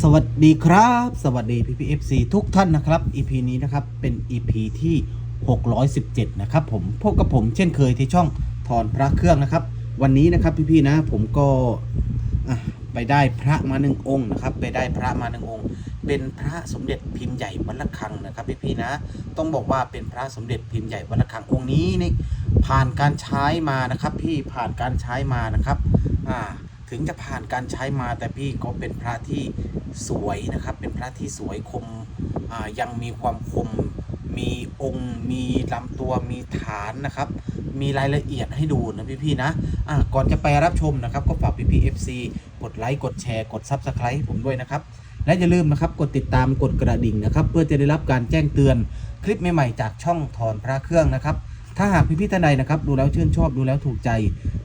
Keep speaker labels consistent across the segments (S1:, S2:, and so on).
S1: สวัสดีครับ สวัสดีพี่พีเอฟซีทุกท่านนะครับ EP นี้นะครับเป็น EP ที่ 617 นะครับผมพบกับผมเช่นเคยที่ช่องถอนพระเครื่องนะครับ วันนี้นะครับพี่ๆนะผมก็ไปได้พระมาหนึ่งองค์นะครับ ไปได้พระมาหนึ่งองค์ เป็นพระสมเด็จพิมพ์ใหญ่วัดละคังนะครับพี่ๆนะ ต้องบอกว่าเป็นพระสมเด็จพิมพ์ใหญ่วัดละคังองค์นี้นี่ผ่านการใช้มานะครับ พี่ผ่านการใช้มานะครับอ่า ถึงจะผ่านการใช้มาแต่พี่ก็เป็นพระที่สวยนะครับ เป็นพระที่สวยคมยังมีความคม มีองค์ มีลำตัวมีฐานนะครับ มีรายละเอียดให้ดูนะพี่ๆนะะก่อนจะไปรับชมนะครับ ก็ฝากพี่ๆ FC กดไลค์กดแชร์กด Subscribe ให้ผมด้วยนะครับ และอย่าลืมนะครับกดติดตามกดกระดิ่งนะครับ เพื่อจะได้รับการแจ้งเตือนคลิปใหม่ๆจากช่องถอนพระเครื่องนะครับ ถ้าหากพี่ๆท่านใดนะครับ ดูแล้วชื่นชอบดูแล้วถูกใจ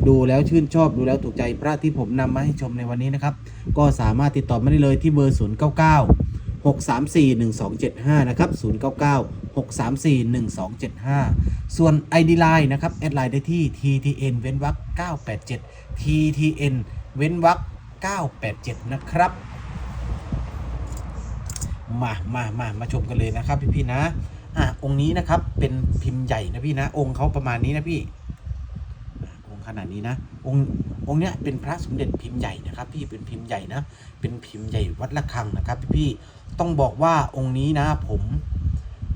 S1: ดูแล้วชื่นชอบดูแล้วถูกใจพระที่ผมนำมาให้ชมในวันนี้นะครับ ก็สามารถติดต่อมาได้เลยที่เบอร์ 0 9 9 6 3 4 1 2 7 5 นะครับ 0 9 9 6 3 4 1 2 7 5 ส่วน ID Line นะครับ แอดไลน์ได้ที่ TTN เว้นวรรค987 TTN เว้นวรรค987 นะครับ มามามามาชมกันเลยนะครับพี่พี่ๆนะ อะองค์นี้นะครับเป็นพิมพ์ใหญ่นะพี่นะ องค์เขาประมาณนี้นะพี่ ขนาดนี้นะองค์องค์เนี้ยเป็นพระสมเด็จพิมพ์ใหญ่นะครับ พี่เป็นพิมพ์ใหญ่นะ เป็นพิมพ์ใหญ่วัดละคังนะครับ พี่พี่ๆต้องบอกว่าองค์นี้นะ ผม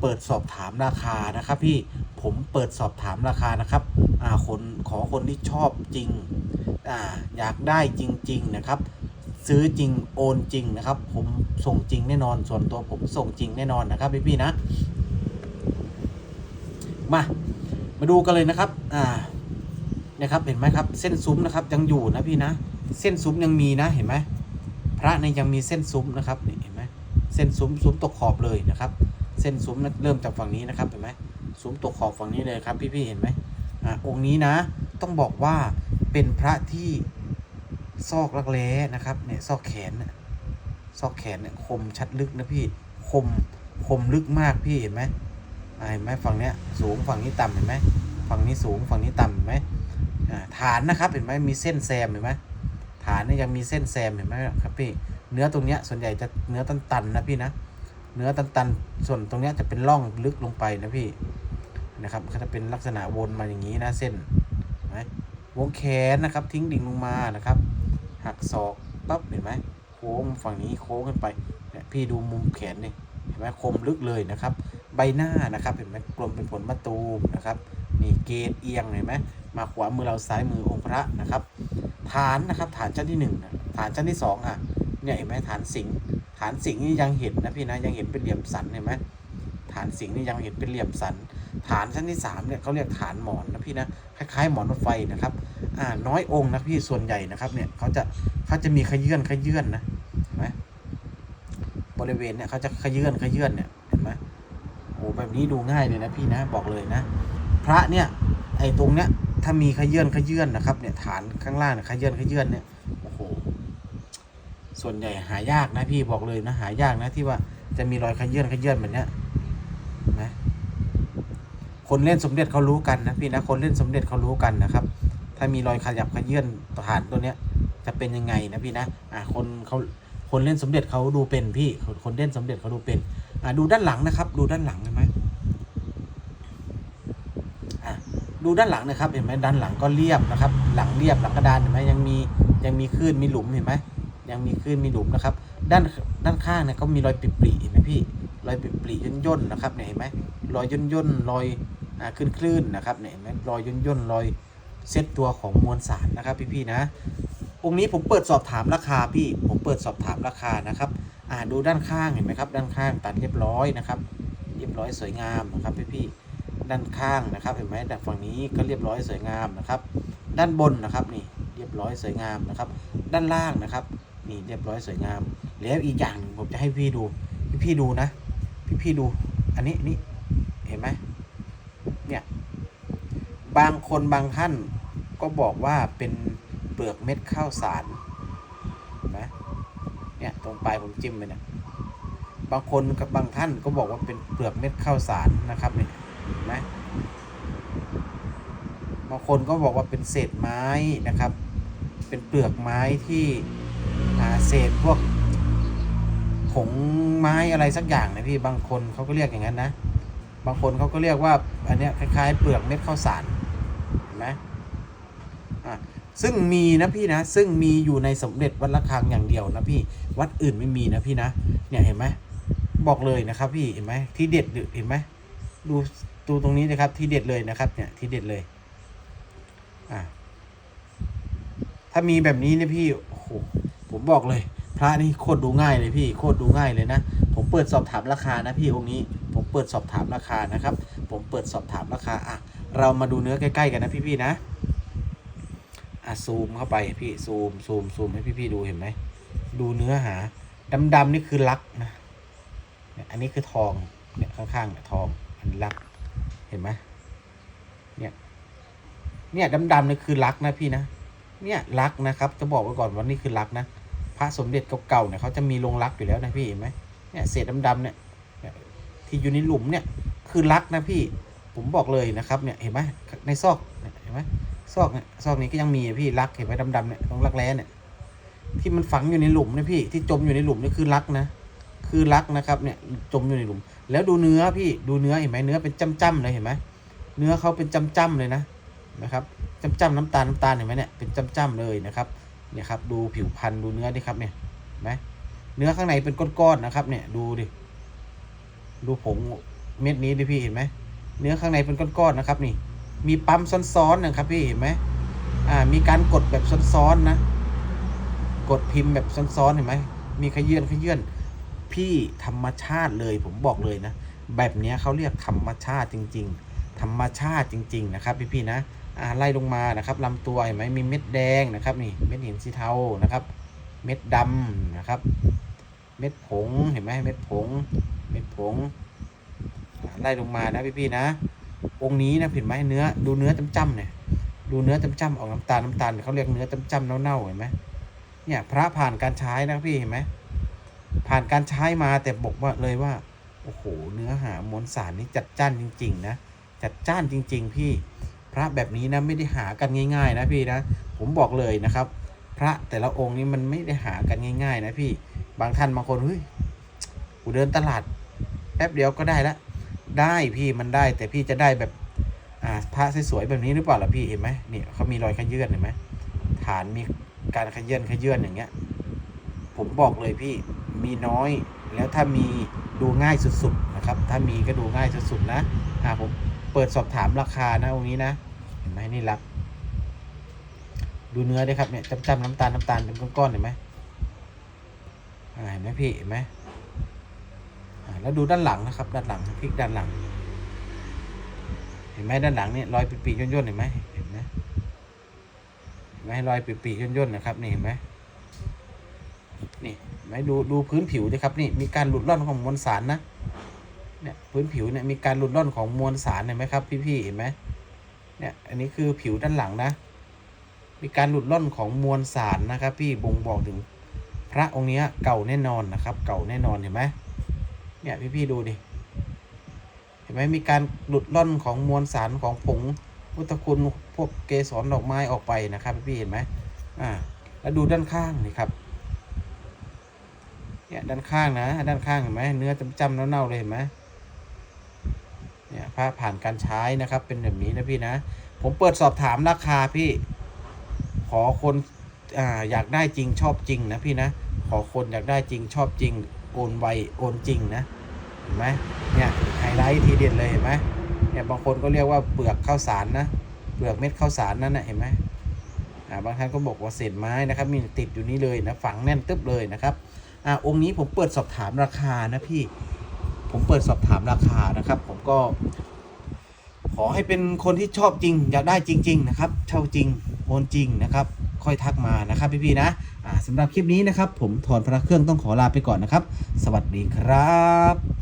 S1: เปิดสอบถามราคานะครับ พี่ผมเปิดสอบถามราคานะครับอ่าคนขอคนที่ชอบจริงอ่าอยากได้จริง ๆนะครับ ซื้อจริงโอนจริงนะครับ ผมส่งจริงแน่นอน ส่วนตัวผมส่งจริงแน่นอนนะครับ พี่ๆนะมา มาดูกันเลยนะครับ อ่า นะครับเห็นไหมครับ เส้นซุ้มนะครับยังอยู่นะพี่นะเส้นซุ้มยังมีนะเห็นไหมพระเนี่ยยังมีเส้นซุ้มนะครับนี่เห็นไหมเส้นซุ้มซุ้มตกขอบเลยนะครับ เส้นซุ้มเริ่มจากฝั่งนี้นะครับเห็นไหมซุ้มตกขอบฝั่งนี้เลยครับพี่ๆเห็นไหมอ่าองค์นี้นะ ต้องบอกว่าเป็นพระที่ซอกรักแร้นะครับเนี่ยซอกแขนเนี่ยซอกแขนเนี่ยคมชัดลึกนะพี่คมคมลึกมากพี่เห็นไหมอ่าเห็นไหมฝั่งเนี้ยสูงฝั่งนี้ต่ำเห็นไหมฝั่งนี้สูงฝั่งนี้ต่ำเห็นไหม ฐานนะครับเห็นไหมมีเส้นแซมเห็นไหมฐานนี่ยังมีเส้นแซมเห็นไหมครับพี่เนื้อตรงเนี้ยส่วนใหญ่จะเนื้อตันๆนะพี่นะเนื้อตันๆส่วนตรงเนี้ยจะเป็นร่องลึกลงไปนะพี่นะครับก็จะเป็นลักษณะวนมาอย่างนี้นะเส้นไหมวงแขนนะครับ ทิ้งดิ่งลงมานะครับ หักศอกปั๊บเห็นไหมโค้งฝั่งนี้โค้งขึ้นไปเนี่ยพี่ดูมุมแขนนี่เห็นไหมคมลึกเลยนะครับ ใบหน้านะครับเห็นไหมกลมเป็นผลมะตูมนะครับนี่เกณเอียงเห็นไหม มาขวามือเราซ้ายมือองค์พระนะครับ ฐานนะครับฐานชั้นที่หนึ่งนะฐานชั้นที่สองอะเนี่ยเห็นไหมฐานสิงห์ฐานสิงห์นี่ยังเห็นนะพี่นะยังเห็นเป็นเหลี่ยมสันเห็นไหมฐานสิงห์นี่ยังเห็นเป็นเหลี่ยมสัน ฐานชั้นที่สามเนี่ยเขาเรียกฐานหมอนนะพี่นะคล้ายๆหมอนรถไฟนะครับอ่าน้อยองค์นะพี่ส่วนใหญ่นะครับเนี่ยเขาจะเขาจะมีขยื่นขยื่นนะเห็นไหมบริเวณเนี่ยเขาจะขยื่นขยื่นเนี่ยเห็นไหมโอ้แบบนี้ดูง่ายเลยนะพี่นะบอกเลยนะ พระเนี่ยไอ้ตรงเนี้ย ถ้ามีขยื่นขยื่นนะครับเนี่ยฐานข้างล่างขยื่นขยื่นเนี่ยโอ้โหส่วนใหญ่หายากนะพี่บอกเลยนะ หายากนะที่ว่าจะมีรอยขยื่นขยื่นแบบเนี้ยนะคนเล่นสมเด็จเขารู้กันนะพี่นะคนเล่นสมเด็จเขารู้กันนะครับ ถ้ามีรอยขยับขยื่นฐานตัวเนี้ย จะเป็นยังไงนะพี่นะอ่าคนเขาคนเล่นสมเด็จเขาดูเป็นพี่คนเล่นสมเด็จเขาดูเป็นอ่าดูด้านหลังนะครับ ดูด้านหลังเห็นไหมอ่า ดูด้านหลังนะครับ เห็นไหมด้านหลังก็เรียบนะครับ หลังเรียบหลังกระดานเห็นไหมยังมียังมีคลื่นมีหลุมเห็นไหมยังมีคลื่นมีหลุมนะครับ ด้านด้านข้างเนี่ยก็มีรอยปริๆเห็นไหมพี่รอยปริๆย่นย่นนะครับเนี่ยเห็นไหมรอยย่นย่นรอยอ่าคลื่นคลื่นๆนะครับเนี่ยเห็นไหมรอยย่นย่นรอยเซตตัวของมวลสารนะครับพี่ๆนะองค์นี้ผมเปิดสอบถามราคาพี่ผมเปิดสอบถามราคานะครับอ่าดูด้านข้างเห็นไหมครับ ด้านข้างตัดเรียบร้อยนะครับ เรียบร้อยสวยงามนะครับพี่พี่ๆ ด้านข้างนะครับ เห็นไหมด้านฝั่งนี้ก็เรียบร้อยสวยงามนะครับ ด้านบนนะครับนี่เรียบร้อยสวยงามนะครับ ด้านล่างนะครับนี่เรียบร้อยสวยงาม แล้วอีกอย่างผมจะให้พี่ดู พี่พี่ดูนะ พี่พี่ดู อันนี้นี่เห็นไหมเนี่ยบางคนบางท่านก็บอกว่าเป็นเปลือกเม็ดข้าวสารเห็นไหมเนี่ยตรงปลายผมจิ้มไปเนี่ยบางคนกับบางท่านก็บอกว่าเป็นเปลือกเม็ดข้าวสารนะครับเนี่ย นไหมบางคนก็บอกว่าเป็นเศษไม้นะครับ เป็นเปลือกไม้ที่อ่าเศษพวกผงไม้อะไรสักอย่างนะพี่บางคนเขาก็เรียกอย่างนั้นนะ บางคนเขาก็เรียกว่าอันเนี้ยคล้ายๆ เปลือกเม็ดข้าวสารเห็นไหมอะซึ่งมีนะพี่นะซึ่งมีอยู่ในสมเด็จวัดระฆังอย่างเดียวนะพี่วัดอื่นไม่มีนะพี่นะเนี่ยเห็นไหมบอกเลยนะครับพี่เห็นไหมที่เด็ดเห็นไหมดู ดูตรงนี้นะครับที่เด็ดเลยนะครับ เนี่ยที่เด็ดเลยอะถ้ามีแบบนี้เนี่ยพี่โอ้โหผมบอกเลย พระนี่โคตรดูง่ายเลยพี่โคตรดูง่ายเลยนะผมเปิดสอบถามราคานะพี่องค์นี้ ผมเปิดสอบถามราคานะครับ ผมเปิดสอบถามราคาอะเรามาดูเนื้อใกล้ๆกันนะพี่ๆนะอะซูมเข้าไปพี่ซูมซูมซูมให้พี่ๆดูเห็นไหมดูเนื้อหาดำๆนี่คือลักนะเนี่ยอันนี้คือทองเนี่ยข้างๆเนี่ยทองอันลัก เห็นไหมเนี่ย เนี่ยดำๆนี่คือลักนะพี่นะ เนี่ยลักนะครับ จะบอกไว้ก่อนว่านี่คือลักนะ พระสมเด็จเก่าๆเนี่ยเขาจะมีลงรักอยู่แล้วนะพี่เห็นไหมเนี่ยเศษดำๆเนี่ยเนี่ยที่อยู่ในหลุมเนี่ย คือรักนะพี่ ผมบอกเลยนะครับเนี่ยเห็นไหมในซอกเนี่ยเห็นไหมซอกเนี่ยซอกนี้ก็ยังมีพี่รักเห็นไหมดำๆเนี่ยตรงรักแร้เนี่ยที่มันฝังอยู่ในหลุมนะพี่ที่จมอยู่ในหลุมนี่คือรักนะ คือรักนะครับเนี่ยจมอยู่ในหลุม แล้วดูเนื้อพี่ดูเนื้อเห็นไหมเนื้อเป็นจ้ำๆเลยเห็นไหมเนื้อเขาเป็นจ้ำๆเลยนะนไหมครับจ้ำๆน้ำตาลน้ำตาลเห็นไหมเนี่ยเป็นจ้ำๆเลยนะครับเนี่ยครับดูผิวพันธุ์ดูเนื้อดิครับเนี่ยไหมเนื้อข้างในเป็นก้อนๆนะครับ เนี่ยดูดิดูผงเม็ดนี้ดิพี่เห็นไหมเนื้อข้างในเป็นก้อนๆนะครับ นี่ มีปั๊มซ้อนๆนะครับพี่เห็นไหมอ่ามีการกดแบบซ้อนๆนะ กดพิมพ์แบบซ้อนๆเห็นไหมมีขยื่นขยื่น พี่ธรรมชาติเลยผมบอกเลยนะ แบบนี้เขาเรียกธรรมชาติจริง ๆ ธรรมชาติจริง ๆ นะครับ พี่ๆนะอ่าไล่ลงมานะครับลำตัวเห็นไหมมีเม็ดแดงนะครับนี่เม็ดหินสีเทานะครับ เม็ดดำนะครับ เม็ดผงเห็นไหมเม็ดผง เม็ดผงไล่ลงมานะพี่ๆนะ องค์นี้นะเห็นไหมเนื้อดูเนื้อจ้ำๆเนี่ยดูเนื้อจ้ำๆออกน้ำตาลน้ำตาลเขาเรียกเนื้อจ้ำๆเน่าๆเห็นไหมเนี่ยพระผ่านการใช้นะพี่เห็นไหม ผ่านการใช้มาแต่บอกว่าเลยว่า โอ้โห เนื้อหามวลสารนี่จัดจ้านจริง ๆ นะ จัดจ้านจริง ๆ พี่ พระแบบนี้นะไม่ได้หากันง่าย ๆ นะพี่นะ ผมบอกเลยนะครับ พระแต่ละองค์นี้มันไม่ได้หากันง่าย ๆ นะพี่ บางท่านบางคนเฮ้ยกูเดินตลาดแป๊บเดียวก็ได้ละ ได้พี่มันได้แต่พี่จะได้แบบอ่าพระสวยๆแบบนี้หรือเปล่าล่ะพี่เห็นไหมเนี่ยเขามีรอยขยื่นเห็นไหมฐานมีการขยื่นขยื่นอย่างเงี้ย ผมบอกเลยพี่ มีน้อย แล้วถ้ามีดูง่ายสุดๆนะครับ ถ้ามีก็ดูง่ายสุดๆนะอ่าผมเปิดสอบถามราคานะองค์นี้นะ เห็นไหมนี่รัก ดูเนื้อด้วยครับเนี่ยจำๆน้ำตาลน้ำตาลเป็นก้อนๆเห็นไหมอ่าเห็นไหมพี่เห็นไหมอ่าแล้วดูด้านหลังนะครับ ด้านหลังพลิกด้านหลัง เห็นไหมด้านหลังเนี่ยรอยปีๆย่นๆเห็นไหมเห็นไหมเห็นไหมรอยปีๆย่นๆนะครับนี่เห็นไหมนี่ เห็นไหมดูดูพื้นผิวด้วยครับนี่มีการหลุดร่อนของมวลสารนะเนี่ยพื้นผิวเนี่ยมีการหลุดร่อนของมวลสารเห็นไหมครับ พี่ๆเห็นไหมเนี่ยอันนี้คือผิวด้านหลังนะ มีการหลุดร่อนของมวลสารนะครับ พี่บ่งบอกถึงพระองค์เนี้ยเก่าแน่นอนนะครับ เก่าแน่นอนเห็นไหมเนี่ยพี่ๆดูดิเห็นไหมมีการหลุดร่อนของมวลสารของผงพุทธคุณพวกเกสรดอกไม้ออกไปนะครับ พี่ๆเห็นไหมอ่าแล้วดูด้านข้างนี่ครับ เนี่ยด้านข้างนะด้านข้างเห็นไหมเนื้อจำๆเน่าๆเลยเห็นไหมเนี่ยผ้าผ่านการใช้นะครับ เป็นแบบนี้นะพี่นะ ผมเปิดสอบถามราคาพี่ ขอคนอ่าอยากได้จริงชอบจริงนะพี่นะ ขอคนอยากได้จริงชอบจริงโอนไวโอนจริงนะเห็นไหมเนี่ยไฮไลท์ทีเด็ดเลยเห็นไหมเนี่ยบางคนก็เรียกว่าเปลือกข้าวสารนะเปลือกเม็ดข้าวสารนั่นนะเห็นไหมอ่าบางท่านก็บอกว่าเศษไม้นะครับ มีติดอยู่นี่เลยนะฝังแน่นตึ๊บเลยนะครับ อ่าองค์นี้ผมเปิดสอบถามราคานะพี่ ผมเปิดสอบถามราคานะครับ ผมก็ ขอให้เป็นคนที่ชอบจริง อยากได้จริง ๆ นะครับ เช่าจริงโอนจริงนะครับ ค่อยทักมานะครับพี่ๆนะอ่าสำหรับคลิปนี้นะครับ ผมถอนพระเครื่องต้องขอลาไปก่อนนะครับ สวัสดีครับ